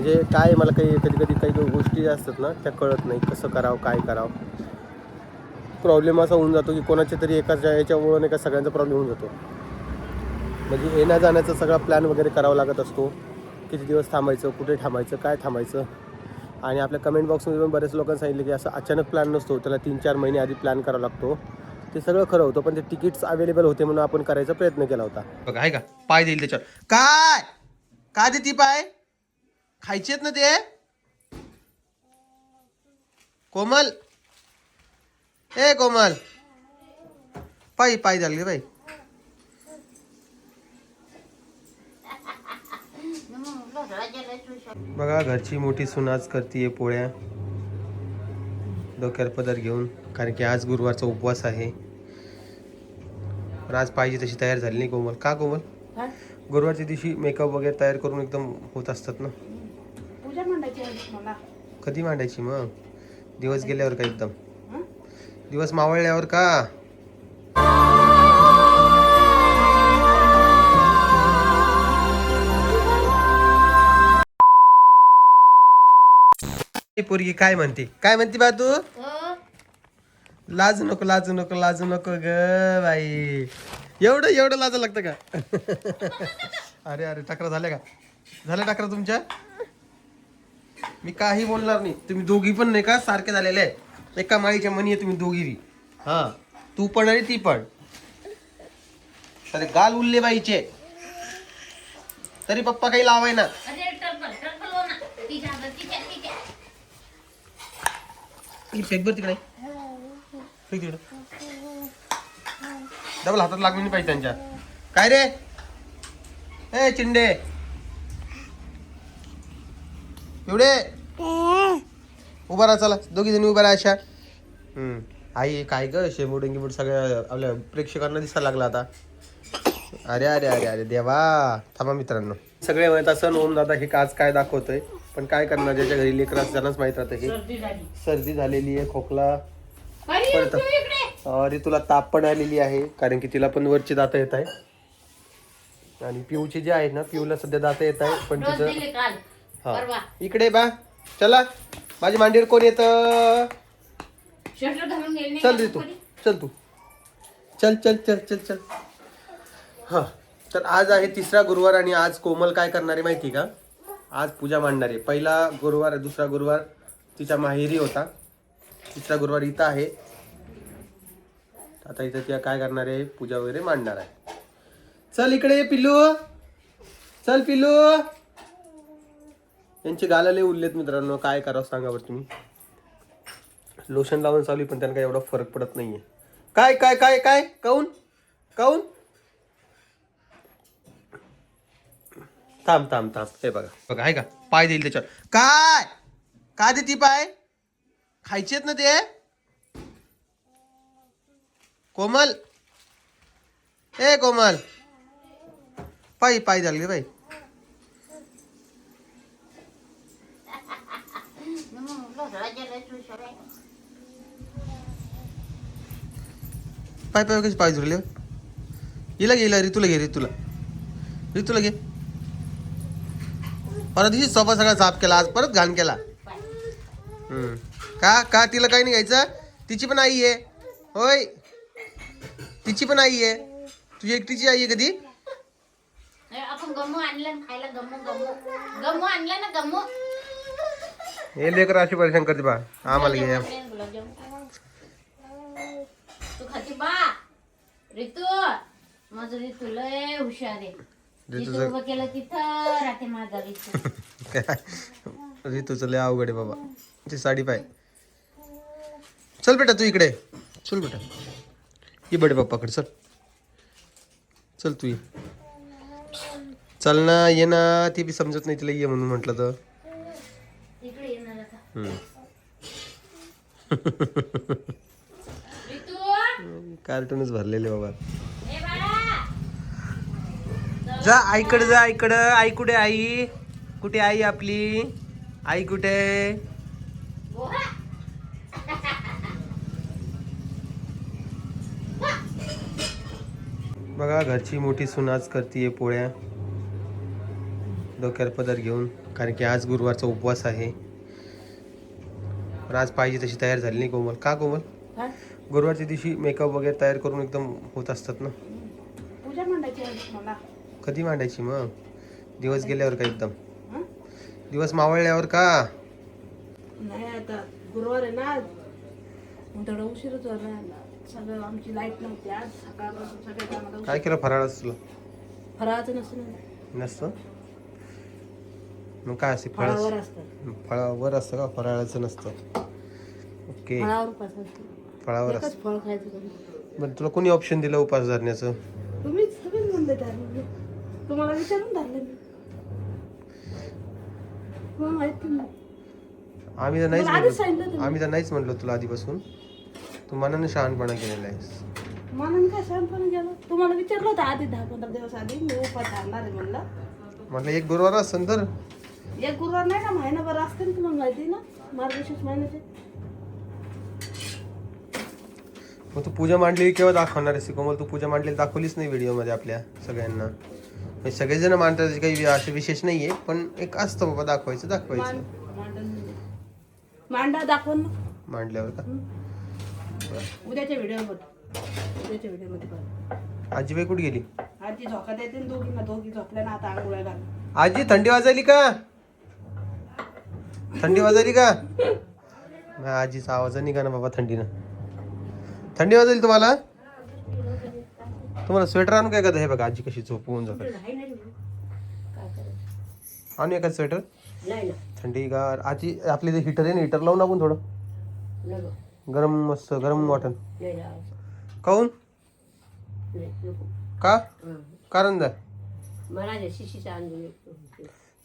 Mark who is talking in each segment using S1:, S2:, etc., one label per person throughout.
S1: म्हणजे काय मला काही कधी कधी काही गोष्टी ज्या असतात ना त्या कळत नाही कसं करावं काय करावं. प्रॉब्लेम असा होऊन जातो की कोणाच्या तरी एकाच्या याच्यामुळं नाही का सगळ्यांचा प्रॉब्लेम होऊन जातो. म्हणजे येण्या जाण्याचा सगळा प्लॅन वगैरे करावा लागत असतो. किती दिवस थांबायचं कुठे थांबायचं काय थांबायचं. आणि आपल्या कमेंट बॉक्समध्ये पण बरेच लोकांनी सांगितलं की असं अचानक प्लॅन नसतो त्याला तीन चार महिने आधी प्लॅन करावा लागतो. ते सगळं खरं होतं पण ते तिकीट्स अवेलेबल होते म्हणून आपण करायचा प्रयत्न केला होता. बघा आहे का? पाय देईल त्याच्यावर. काय? काय देते पाय? खायचे आहेत ना ते? कोमल? ए कोमल. पायी पाय झाले बाई. बघा घरची मोठी सुनाच करतीये पोळ्या. डोक्यावर पदर घेऊन कारण की आज गुरुवारचा उपवास आहे. पण आज पाहिजे तशी तयार झाली नाही कोमल. का कोमल? गुरुवारच्या दिवशी मेकअप वगैरे तयार करून एकदम होत असतात ना.
S2: मला.
S1: कधी मांडायची मग? दिवस गेल्यावर का एकदम? दिवस मावळल्यावर का? पोरगी काय म्हणते? काय म्हणते बा तू? लाजू नको लाजू नको लाजू नको ग बाई. एवढं एवढं लाजा लागतं का? अरे अरे टकरा झाल्या का? झाल्या टकरा तुमच्या? मी काही बोलणार नाही. तुम्ही दोघी पण नाही का? सारखे झालेले आहे. एका माळीच्या मनी आहे तुम्ही दोघी हा. तू पण आणि ती पण. अरे गाल उरले बाईचे तरी पप्पा काही लावाय ना.
S2: टर्पल हो हातात तिच्या तिच्या
S1: फेक बर तिकडे. फेक तिकडे. डबल हातात लागून नाही पाहिजे त्यांच्या. काय रे? ए चिंडे. एवढे? उभा राहा चला. दोघी जणी उभा राहा अशा. हम्म. आई काय ग शेंबूड गिंबूड सगळ्या आपल्या प्रेक्षकांना दिसायला लागला आता. अरे अरे अरे अरे देवा. थांबा मित्रांनो. सगळे म्हणत असं ओम दादा हे आज काय दाखवतोय? पण काय करणार? ज्याच्या घरी लेकर त्यांनाच माहीत राहतं हे.
S2: सर्दी झाली.
S1: सर्दी झालेली आहे खोकला.
S2: अरे
S1: परत.
S2: तू इकडे.
S1: अरे तुला ताप पण आलेली आहे कारण की तिला पण वरची दाता येत आहे. आणि पिऊची जी आहे ना पिऊला सध्या दाता येत आहे पण तिचं
S2: दिले काल. परवा.
S1: इकडे बा. चला. माझी मांडीवर कोण येत?
S2: शर्ट घालून गेले नाही
S1: चल रे तू? चल तू. चल चल चल चल चल. हा. तर आज आहे तिसरा गुरुवार आणि आज कोमल काय करणार आहे माहिती का? आज पूजा मांडणार आहे. पहिला गुरुवार दुसरा गुरुवार तिच्या माहेरी होता. तिसरा गुरुवार इथं आहे. आता इथं त्या काय करणार आहे? पूजा वगैरे मांडणार आहे. चल इकडे पिल्लू. चल पिल्लू. यांचे गालाले उरलेत मित्रांनो. काय करावं सांगा बरं तुम्ही. लोशन लावून चालू पण त्यांना काही एवढा फरक पडत नाहीये. काय काय काय काय? काऊन? काऊन? थांब थांब थांब. हे बघा. बघा आहे का? पाय देईल त्याच्यावर. काय? काय देते पाय? खायचे आहेत ना ते? कोमल? ए कोमल. पायी पाय झाले बाई. पाय पाय कशी पाय झुरले हो? हिला घे हिला ऋतूला घे ऋतूला ऋतूला घे. परत दिवशी सोफा सगळा साफ केला आज परत घाण केला. का का तिला काही नाही घ्यायचं? तिची पण आई आहे. होय. तिची पण आई आहे. तुझी एकटीची आई आहे कधी?
S2: आपण गमू आणलं खायला गमू गमू. गमू आणलं ना गमू.
S1: हे लेकर अशी परेशान करते बा. आम्हाला घे.
S2: तू खाती बा. माझं लय हुशार आहे.
S1: ऋतूचं-
S2: जिथं उभं केलं तिथं राहते माझा
S1: ऋतूचं लय अवघड आहे बाबा. ती साडी पाय. चल बेटा तू इकडे. चल बेटा. ये बडे पप्पाकडे चल. चल तू ये. चल ना ये ना. ती बी समजत नाही तिला ये म्हणून म्हटलं तर
S2: इकडे येणार आता
S1: हम्म.
S2: ऋतू
S1: कार्टूनच भरलेले बाबा. जा आईकडे जा आईकडं. आई कुठे आई? कुठे आई आपली? आई कुठे? बघा घरची मोठी सुनाच करतीये पोळ्या. डोक्यावर पदर घेऊन कारण की आज गुरुवारचा उपवास आहे. पण आज पाहिजे तशी तयार झाली नाही कोमल. का कोमल? गुरुवारच्या दिवशी मेकअप वगैरे तयार करून एकदम होत असतात ना.
S3: पूजा मांडायची मला.
S1: कधी मांडायची मग? दिवस गेल्यावर का एकदम? दिवस मावळल्यावर का?
S3: नाही आता गुरुवार आहे ना थोडं उशीरच झाला सगळं आमची लाइट नव्हती आज. सकाळपासून सगळे कामाला
S1: काय केलं? फराळाचं? तुला
S3: फराळाचं नसतं.
S1: नसतं? मग काय असते?
S3: फळावर असतं.
S1: फळावर असतं का? फराळाचं नसतं. ओके.
S3: फळावर उपास असतो
S1: फळावर असतं.
S3: एकच फळ खायचं कधी?
S1: बरं तुला कोणी ऑप्शन दिलं उपास धरण्याचं?
S3: तुम्हीच तुम्हीच म्हणले धरले तुम्हाला विचारून धरले मी. मग माहिती नाही.
S1: आम्ही तर नाहीच
S3: मला आधीच सांगितलं
S1: म्हणलो
S3: तुम्ही.
S1: आम्ही तर नाहीच म्हणलो तुला आधीपासून. तू मनाने शहाणपणा केलेला आहेस.
S3: म्हणून काय गेलो तुम्हाला विचारलं होतं आधी दहा पंधरा दिवस आधी मी उपास धरणार आहे म्हणलं.
S1: म्हटलं एक गुरुवार असेल तर.
S3: एक गुरुवार नाही का? महिनाभर असते ना तुम्हाला माहिती आहे ना? मार्गशीर्ष महिन्याचे.
S1: मग तू पूजा मांडलेली केव्हा दाखवणार आहेस? कोमल तू पूजा मांडलेली दाखवलीच नाही व्हिडिओमध्ये आपल्या सगळ्यांना? म्हणजे सगळेजण मांडतात त्याचे काही असे विशेष नाही आहे पण एक असतं बाबा दाखवायचं दाखवायचं.
S3: मांड- मांडण मांडा दाखवून ना.
S1: मांडल्यावर का?
S3: उद्याच्या व्हिडिओ उद्याच्या व्हिडिओमध्ये बघ.
S1: आजीबाई कुठे गेली?
S3: आजी झोका देते ना दोघींना. दोघी झोपल्या ना आता आंघोळ्या घाल
S1: आजी थंडी वाजायली का? थंडी वाजायली का? नाही, आजीचा आवाज निघा ना बाबा थंडीनं. थंडी वाजली तुम्हाला? तुम्हाला स्वेटर आणू काय का हे बघा आजी कशी झोपवून जातात आणू एखाद स्वेटर थंडी गार. आजी आपली जे हिटर आहे ना हिटर लावून आपण थोडं. गरम मस्त गरम वाटन काऊन का? कारण द्या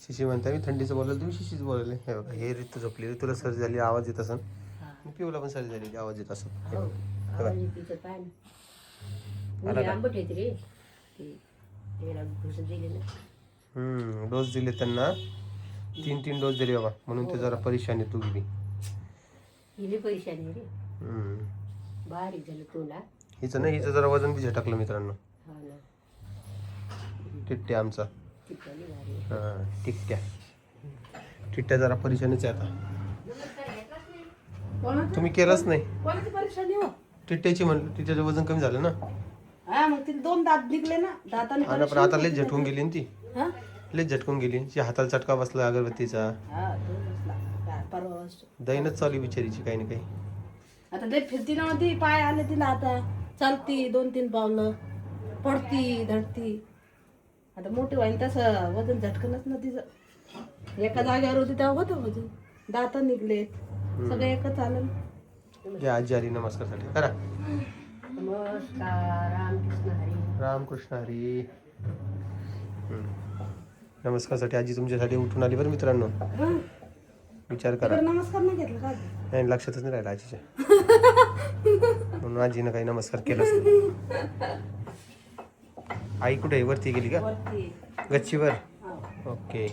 S1: शिशी म्हणता मी थंडीचं बोललो तुम्ही शिशीच बोलले. हे बघा हे ऋतू झोपली ऋतूला सर्दी झाली आवाज येत असन. पिऊला पण सर्दी झालेली आवाज येत असं हे. बघा. हे बघा.
S3: तिचं पाय
S1: आला का?
S3: ना आंबट येते रे. ती त्याला घुस दिली ना.
S1: हम्म डोस दिले त्यांना. तीन तीन डोस दिले बाबा. म्हणून ते जरा परेशान आहे तू गेली
S3: हिली परेशानी रे.
S1: हम्म.
S3: बारीक झालं तोंडा
S1: हिचं नाही हिचं जरा वजन बी झटकलं मित्रांनो.
S3: हा ना.
S1: टिट्ट्या आमचा.
S3: झाली
S1: हा टिकट्या टिट्ट्या जरा परेशानीच आहे आता. तुम्ही केलंच नाही.
S3: कोणाची परेशानी हो?
S1: टिट्ट्याची म्हणलं तिच्याचं वजन कमी झालं ना.
S3: हा मग तिला दोन दात निघले ना. दाताने
S1: आणि आता लय झटकून गेली ना ती.
S3: हा?
S1: लय झटकून गेली. ती हाताला चटका बसला अगरबत्तीचा.
S3: हा तो बसला. काय परवा वाजतो.
S1: दैनच चालू आहे बिचारीची काही ना काही.
S3: आता लय फिरती ना ती पाय आले तिला आता. चालती दोन तीन पावलं. पडती धडती. आता मोठी वाईन तसं वजन झटकनच ना तिचं. एका जागेवर होती तेव्हा होतं वजन. दात निघलेत सगळं एकच आलं
S1: जे आजी आली नमस्कारसाठी. करा.
S3: नमस्कार रामकृष्ण हरी.
S1: रामकृष्ण हरी. हम्म. नमस्कारसाठी आजी तुमच्यासाठी उठून आली बरं मित्रांनो.
S3: हं.
S1: विचार करा.
S3: तिकडे नमस्कार नाही घेतला का
S1: नाही लक्षातच नाही राहिलं आजीच्या. म्हणून आजीनं काही नमस्कार केलाच नाही. आई कुठे आहे? वरती गेली का? गच्चीवर. ओके.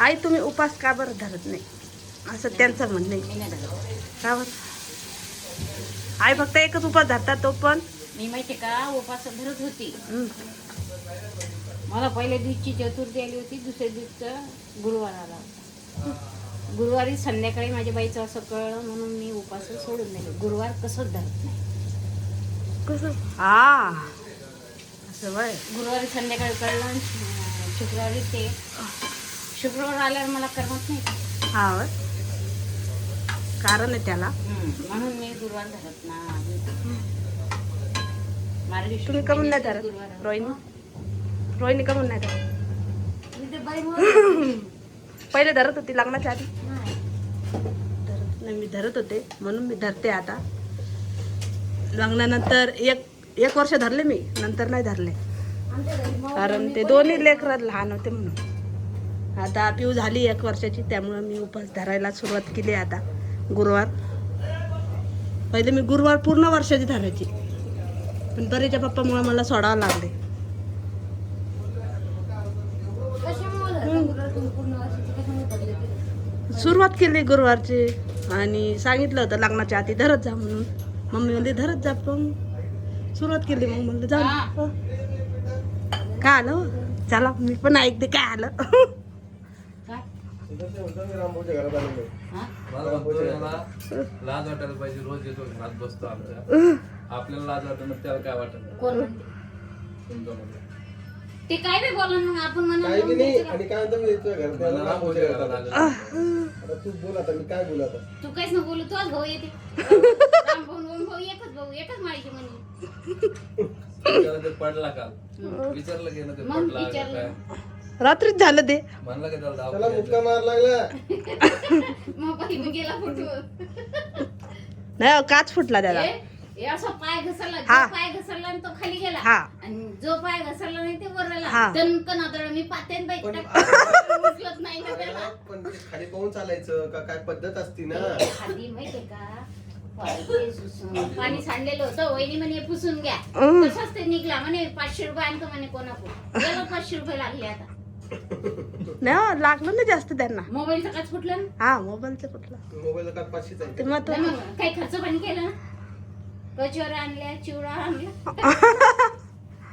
S3: आई तुम्ही उपास का बरं धरत नाही? असं त्यांचं म्हणणं आहे. का बरं? आई फक्त एकच उपास धरतात तो पण?
S2: मी माहिती का उपास धरत होती. मला पहिल्या दिवशी चतुर्थी आली होती दुसऱ्या दिवसचा गुरुवार आला होता. गुरुवारी संध्याकाळी माझ्या बाईचं असं कळलं म्हणून मी उपास सोडून दिले. गुरुवार कसंच धरत नाही.
S3: कसं? हा. असं वय.
S2: गुरुवारी संध्याकाळी कळलं शुक्रवारी ते. शुक्रवार आल्यावर मला करमत नाही
S3: हा वय. कारण आहे त्याला.
S2: म्हणून मी गुरुवार धरत मार्गशीर्ष
S3: तुम्ही कमून नाही धरत रोहिणी. रोहिणी कमून नाही धरत. पहिले धरत होती लग्नाच्या आधी. धरत नाही मी धरत होते. म्हणून मी धरते आता. लग्नानंतर एक एक वर्ष धरले मी नंतर नाही धरले. कारण ते दोन्ही लेकरं लहान होते म्हणून. आता पिऊ झाली एक वर्षाची त्यामुळं मी उपास धरायला सुरुवात केली आता गुरुवार. पहिले मी गुरुवार पूर्ण वर्षाची धरायची. पण बरेच्या पप्पामुळे मला सोडावं लागले. सुरुवात केली गुरुवारची आणि सांगितलं होतं लग्नाच्या आधी धरत जा म्हणून. मम्मी म्हणली धरत जा पण सुरुवात केली मग म्हणलं जा
S2: हा.
S3: का आलं हो? चला मी पण ऐकते काय आलं
S2: काय. हा?
S4: म्हणतो लाज वाटायला पाहिजे रोज येतो घरात बसतो आमच्या आपल्याला लाज वाटत मग त्याला काय वाटत
S2: म्हणते?
S4: म्हणतो
S2: ते काय बी बोला मग आपण
S1: काही बी
S2: म्हणा
S1: नाही आणि काय म्हणतो मी तुझ्या घरात
S4: मला
S1: आलो,
S4: रामभाऊच्या
S1: रामभाऊच्या
S4: घरात
S1: घरात आलो.
S4: आलं.
S1: आता तू बोल आता मी काय बोल आता
S2: तू काहीच न बोलू तोच भाऊ येते राम भाऊ ओम भाऊ एकच भाऊ एकच माळीचे म्हणे
S4: त्याला ते पडला काल विचारलं की ना ते
S2: मग
S4: पडला का
S2: विचारलं.
S4: काय?
S3: रात्रीच झालं ते.
S4: म्हणलं की त्याला
S1: त्याला
S4: दवाखान्यात
S1: मुक्का मार लागला.
S2: मग गेला फुटून
S3: नाही हो, काच फुटला त्याला.
S2: हे हे असा पाय घसरला
S3: हा.
S2: जो पाय घसरला आणि तो खाली गेला.
S3: हा.
S2: आणि जो पाय घसरला नाही ते वर
S3: हा.
S2: आदळ मी पातेन बाई
S1: पण-
S2: उचलत नाही ना त्याला.
S1: पण ते खाली पाहून चालायचं का? काय पद्धत असती ना?
S2: खाली माहितीये का? पाणी सांडलेलं होतं. वहिनी म्हणे पुसून घ्या. तसाच ते निघला म्हणे पाचशे रुपये आणतो म्हणे कोणाकडून. पाचशे रुपये लागले आता.
S3: नाही हो, लागलं ना जास्त त्यांना.
S2: मोबाईलचं काच फुटलं ना?
S3: हा मोबाईलचं कुठलं
S1: मोबाईल पाचशेच
S3: ते
S1: आहे
S3: मग
S2: नाही मग काही खर्च पण केला ना? आणल्या चिवडा आणला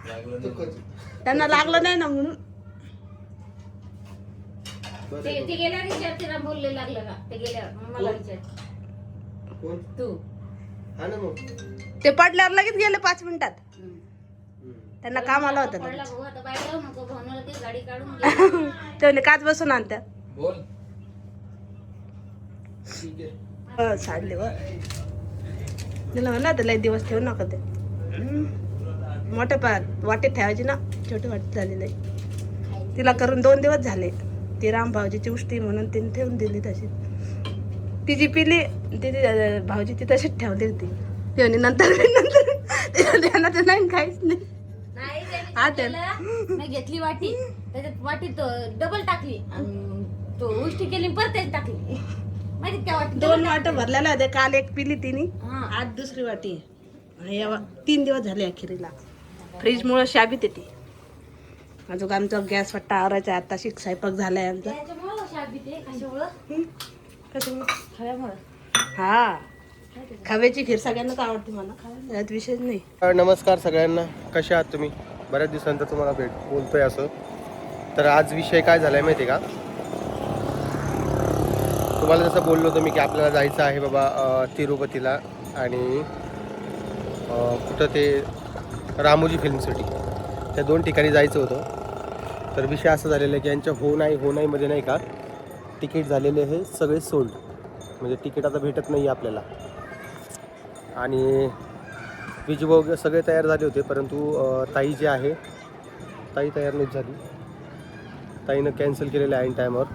S4: लागलं
S1: तो
S4: नाही.
S1: कच-
S3: त्यांना लागलं नाही ना म्हणून.
S2: ते ते गेल्यावर विचार तिला बोलले लागलं का? ते गेल्यावर. मग मला विचार.
S1: कोण?
S2: तू.
S1: हा ना मग.
S3: ते पडल्यावर लगेच गेले पाच मिनिटात. त्यांना काम आलं होतं
S2: पडला
S3: लगेच.
S2: भाऊ आता बाहेर जाऊ नको भावनाला ते गाडी काढून घे.
S3: ते म्हणे काच बसून आणत्या
S4: बोल.
S1: ठीक आहे.
S3: हो, साडली व तिला म्हणलं लय दिवस ठेवू नका ते. हम्म. मोठ्या पा वाटेत ठेवायची ना छोटी वाटेत झालेली आहे. तिला करून दोन दिवस झाले. ती राम भाऊजीची उष्टी म्हणून तिने ठेवून दिली तशी. तिची पिली तिची अं, भाऊजी ती तशीच ठेवली होती. ती म्हणे नंतर. नंतर नाही काहीच नाही.
S2: घेतली वाटी. त्याच्यात वाटीत डबल टाकली. तो उष्टी केली परत त्यात टाकली. माहिती त्या वाटी
S3: दोन वाट भरलेल्या होत्या. काल एक पिली तिने
S2: हा.
S3: आज दुसरी वाटी आणि या वा- तीन दिवस झाले अखेरीला फ्रीजमुळं शाबीत येते अजून आमचा गॅस वाटता आवरायचा आता शिक स्वयंपाक झालाय आमचा. हं? खव्याची खीर सगळ्यांनाच आवडते मला विषय नाही.
S1: नमस्कार सगळ्यांना. कसे आहात तुम्ही? बऱ्याच दिवसांतर तुम्हाला भेट बोलतोय असं. तर आज विषय काय झालाय माहिती आहे का? तुम्हाला जसं बोललो होतो मी की आपल्याला जायचं आहे बाबा तिरुपतीला आणि कुठं ते रामोजी फिल्म सिटी त्या दोन ठिकाणी जायचं होतं. तर विषय असं झालेला आहे की यांच्या हो नाही हो नाहीमध्ये नाही का? तिकीट झालेले हे सगळे सोल्ड म्हणजे तिकीट आता भेटत नाही आहे आपल्याला. आणि वगैरे सगळे तयार झाले होते परंतु ताई जे आहे ताई तयार नाही झाली. ताईनं कॅन्सल केलेलं आहे ऐन टायमावर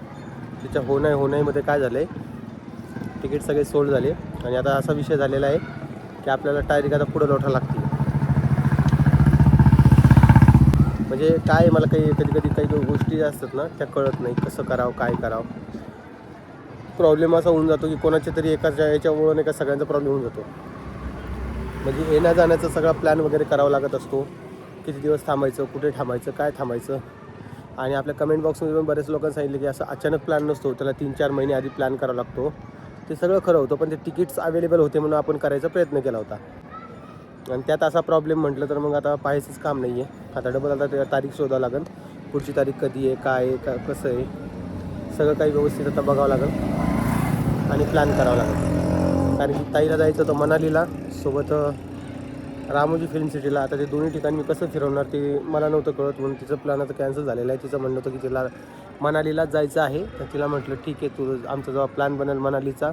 S1: तिच्या हो नाही हो नाहीमध्ये काय झालं आहे तिकीट सगळे सोल्ड झाले. आणि आता असा विषय झालेला आहे की आपल्याला डायरेक्ट आता पुढं लोटा लागते म्हणजे काय मला काही कधी कधी काही गोष्टी असतात ना त्या कळत नाही कसं करावं काय करावं. प्रॉब्लेम असा होऊन जातो की कोणाच्या तरी एकाच्या याच्यामुळं नाही का सगळ्यांचा प्रॉब्लेम होऊन जातो. म्हणजे येण्या जाण्याचा सगळा प्लॅन वगैरे करावा लागत असतो. किती दिवस थांबायचं कुठे थांबायचं काय थांबायचं? आणि आपल्या कमेंट बॉक्समध्ये पण बरेच लोकांनी सांगितलं की असं अचानक प्लॅन नसतो. त्याला तीन चार महिने आधी प्लॅन करावा लागतो. ते सगळं खरं होतं पण ते तिकीट्स अवेलेबल होते म्हणून आपण करायचा प्रयत्न केला होता. आणि त्यात असा प्रॉब्लेम म्हटलं तर मग आता पाहायचंच काम नाही आहे आता डबल आता त्या तारीख शोधावं लागेल. पुढची तारीख कधी आहे काय आहे का कसं आहे? सगळं काही व्यवस्थित आता बघावं लागेल. आणि प्लॅन करावं लागेल. कारण की ताईला जायचं होतं मनालीला. सोबत रामोजी फिल्म सिटीला आता ते दोन्ही ठिकाणी मी कसं फिरवणार ते मला नव्हतं कळत. म्हणून तिचं प्लॅन आता कॅन्सल झालेलं आहे. तिचं म्हणणं होतं की तिला मनालीलाच जायचं आहे. तर तिला म्हटलं ठीक आहे तू आमचा जेव्हा प्लॅन बनेल मनालीचा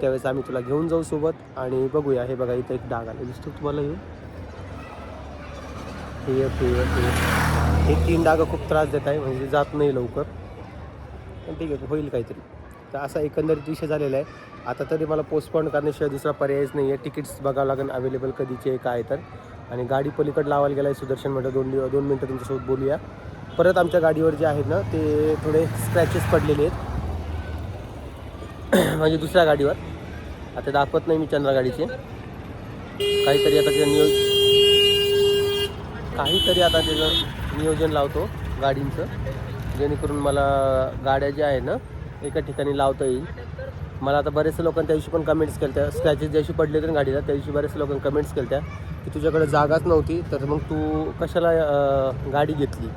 S1: त्यावेळेस आम्ही तुला घेऊन जाऊ सोबत आणि बघूया. हे बघा इथं एक डाग आला. दिसतो तुम्हाला येऊ हे एक, हे हे. हे तीन डागं खूप त्रास देत आहे. म्हणजे जात नाही लवकर. पण ठीक आहे होईल काहीतरी. तर असा एकंदरीत विषय झालेला आहे. आता तरी मला पोस्टपोन करण्याशिवाय दुसरा पर्यायच नाही आहे तिकीट्स बघावं लागेल अवेलेबल कधीचे आहे, काय तर. आणि गाडी पलीकडे लावायला गेला आहे सुदर्शन म्हटलं दोन दिव दोन मिनटं तुमच्यासोबत बोलूया. परत आमच्या गाडीवर जे आहेत ना ते थोडे स्क्रॅचेस पडलेले आहेत. म्हणजे दुसऱ्या गाडीवर. आता दाखवत नाही मी चंद्रा गाडीचे. काहीतरी आता त्याचं नियोज काहीतरी आता त्याचं नियोजन लावतो गाडींचं. जेणेकरून मला गाड्या ज्या आहे ना एका ठिकाणी लावता येईल. मला आता बरेचसे लोकांनी त्या दिवशी पण कमेंट्स केल्या त्या स्क्रॅचेस ज्याशी पडले होते ना गाडीला त्या दिवशी बरेचसे लोकांनी कमेंट्स केल्या त्या की तुझ्याकडे जागाच नव्हती तर मग तू कशाला गाडी घेतली?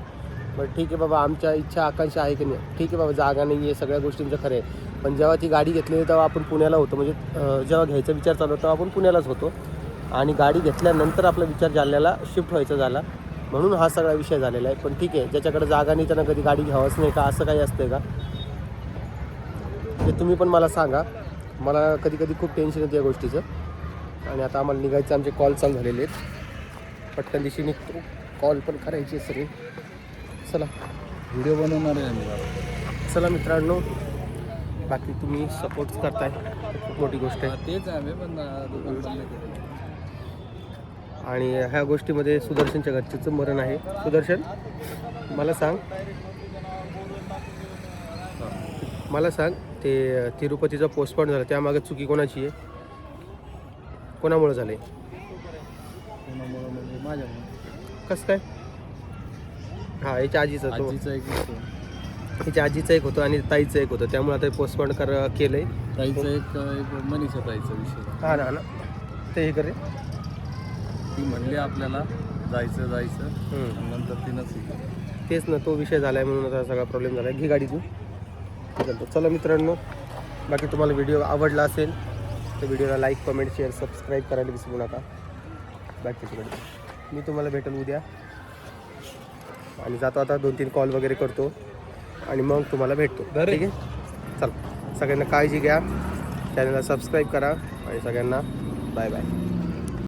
S1: बरं ठीक आहे बाबा आमच्या इच्छा आकांक्षा आहे की नाही? ठीक आहे बाबा जागा नाही आहे सगळ्या गोष्टींचं खरं आहे. पण जेव्हा ती गाडी घेतली तेव्हा आपण पुण्याला होतो. म्हणजे जेव्हा घ्यायचा विचार चालू होता तेव्हा आपण पुण्यालाच होतो. आणि गाडी घेतल्यानंतर आपला विचार जालन्याला शिफ्ट व्हायचा झाला. म्हणून हा सगळा विषय झालेला आहे. पण ठीक आहे ज्याच्याकडे जागा नाही त्यांना कधी गाडी घ्यावंच नाही का? असं काही असतं का? तुम्ही पण मला सांगा. मला कधी कधी खूप टेन्शन येतं या गोष्टीचं. आणि आता आम्हाला निघायचं आमचे कॉल चालू झालेले आहेत. पटकन दिवशी निघतो. कॉल पण करायची आहे सगळी. चला.
S4: व्हिडिओ बनवणार आहे आम्ही.
S1: चला मित्रांनो. बाकी तुम्ही सपोर्ट करताय. खूप मोठी गोष्ट आहे.
S4: तेच आहे आम्ही पण.
S1: आणि ह्या गोष्टीमध्ये सुदर्शनच्या घरचेचं मरण आहे. सुदर्शन मला सांग. मला सांग. ते तिरुपतीचा पोस्टपॉन झाला. त्यामागे चुकी कोणाची आहे? कोणामुळे झालं आहे कसं काय? हां याच्या आजीचं तो
S4: आजीचा एक होतो.
S1: याच्या आजीचं एक होतं आणि ताईचं एक होतं. त्यामुळे आता पोस्टपॉन कर केलं आहे
S4: ताईचा एक मनीषा ताईचा विषय.
S1: हां ना ना. ते हे करे.
S4: ती म्हणली आपल्याला जायचं जायचं. नंतर तिनंच.
S1: तेच ना तो विषय झाला आहे म्हणून आता सगळा प्रॉब्लेम झाला आहे घे गाडी तू. चालतो चला मित्रांनो बाकी तुम्हाला व्हिडिओ आवडला असेल तर व्हिडिओला लाईक कमेंट शेअर सबस्क्राईब करायला विसरू नका. बाकी तिकडे मी तुम्हाला भेटेल उद्या. आणि जातो आता दोन तीन कॉल वगैरे करतो. आणि मग तुम्हाला भेटतो. ठीक आहे? चला. सगळ्यांना काळजी घ्या. चॅनलला सबस्क्राईब करा. आणि सगळ्यांना बाय बाय